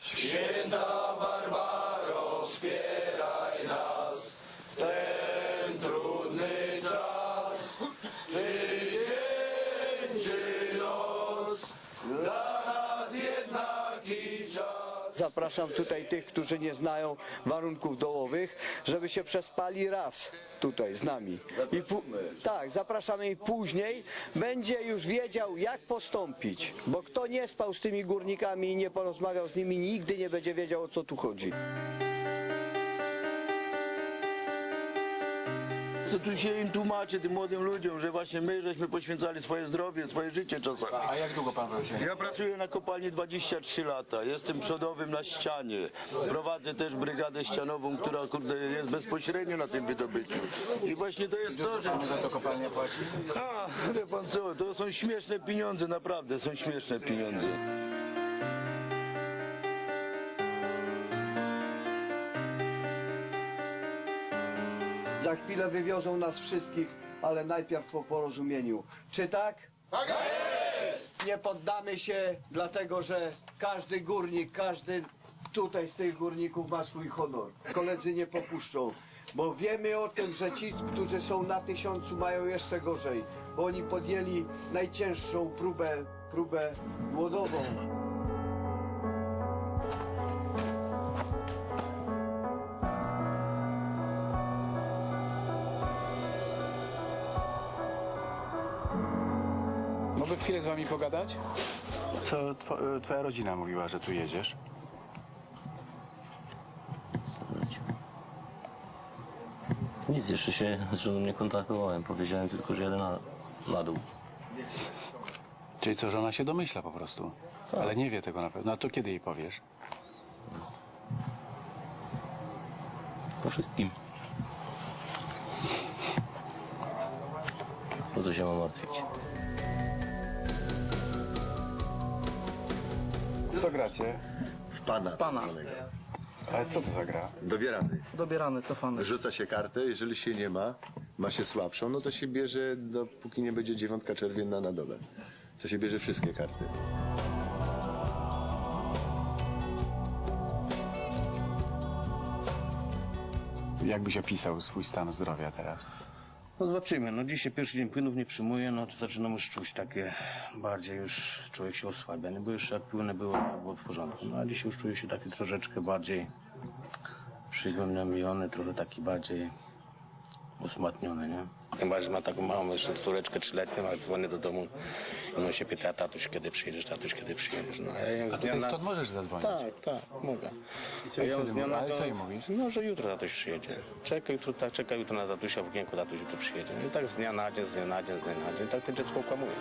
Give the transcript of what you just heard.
Święta Barbaro, wspieraj nas w ten trudny czas. Czy dzień, czy noc, dla nas jednaki czas. Zapraszam tutaj tych, którzy nie znają warunków dołowych, żeby się przespali raz tutaj z nami. I tak, zapraszamy i później będzie już wiedział, jak postąpić. Bo kto nie spał z tymi górnikami i nie porozmawiał z nimi, nigdy nie będzie wiedział, o co tu chodzi. Co tu się im tłumaczy, tym młodym ludziom, że właśnie my żeśmy poświęcali swoje zdrowie, swoje życie czasami. A jak długo pan pracuje? Ja pracuję na kopalni 23 lata, jestem przodowym na ścianie. Prowadzę też brygadę ścianową, która kurde, jest bezpośrednio na tym wydobyciu. I właśnie to jest to, że... Panu za to kopalnia płaci? A, wie pan co, to są śmieszne pieniądze, naprawdę są śmieszne pieniądze. Za chwilę wywiozą nas wszystkich, ale najpierw po porozumieniu. Czy tak? Tak jest! Nie poddamy się, dlatego że każdy górnik, każdy tutaj z tych górników ma swój honor. Koledzy nie popuszczą, bo wiemy o tym, że ci, którzy są na tysiącu mają jeszcze gorzej, bo oni podjęli najcięższą próbę, próbę głodową. Mogę chwilę z wami pogadać? Co two, twoja rodzina mówiła, że tu jedziesz? Nic, jeszcze się z żoną nie kontaktowałem. Powiedziałem tylko, że jadę na, na dół. Czyli co, żona się domyśla po prostu. Ale nie wie tego na pewno. A to kiedy jej powiesz? Po wszystkim. Po co się mam martwić? Co gracie? Pana. Pana. Ale co to za gra? Dobierany. Dobierany, cofany. Rzuca się kartę, jeżeli się nie ma, ma się słabszą, no to się bierze, dopóki nie będzie dziewiątka czerwienna na dole. To się bierze wszystkie karty. Jak byś opisał swój stan zdrowia teraz? No zobaczymy. No dzisiaj pierwszy dzień płynów nie przyjmuję, no to zaczynam już czuć takie bardziej już człowiek się osłabia, nie? Bo już jak płyny było, to było w porządku. No a dzisiaj już czuję się taki troszeczkę bardziej przygnębiony, trochę taki bardziej usmatniony, nie? Tym bardziej że ma taką małą jeszcze córeczkę trzyletnią, a dzwonię do domu i on się pyta, tatuś kiedy przyjedziesz, tatuś kiedy przyjedziesz. No, a ja ją z dnia Tutaj na... stąd możesz zadzwonić. Tak, tak, mogę. I co ją wtedy z dnia mówisz? Ale co jej mówisz? No, że jutro tatuś przyjedzie. Czekaj jutro, tak, czekaj jutro na tatusia w okienku, tatuś jutro przyjedzie. I tak z dnia na dzień, z dnia na dzień, z dnia na dzień. Tak to dziecko okłamuje.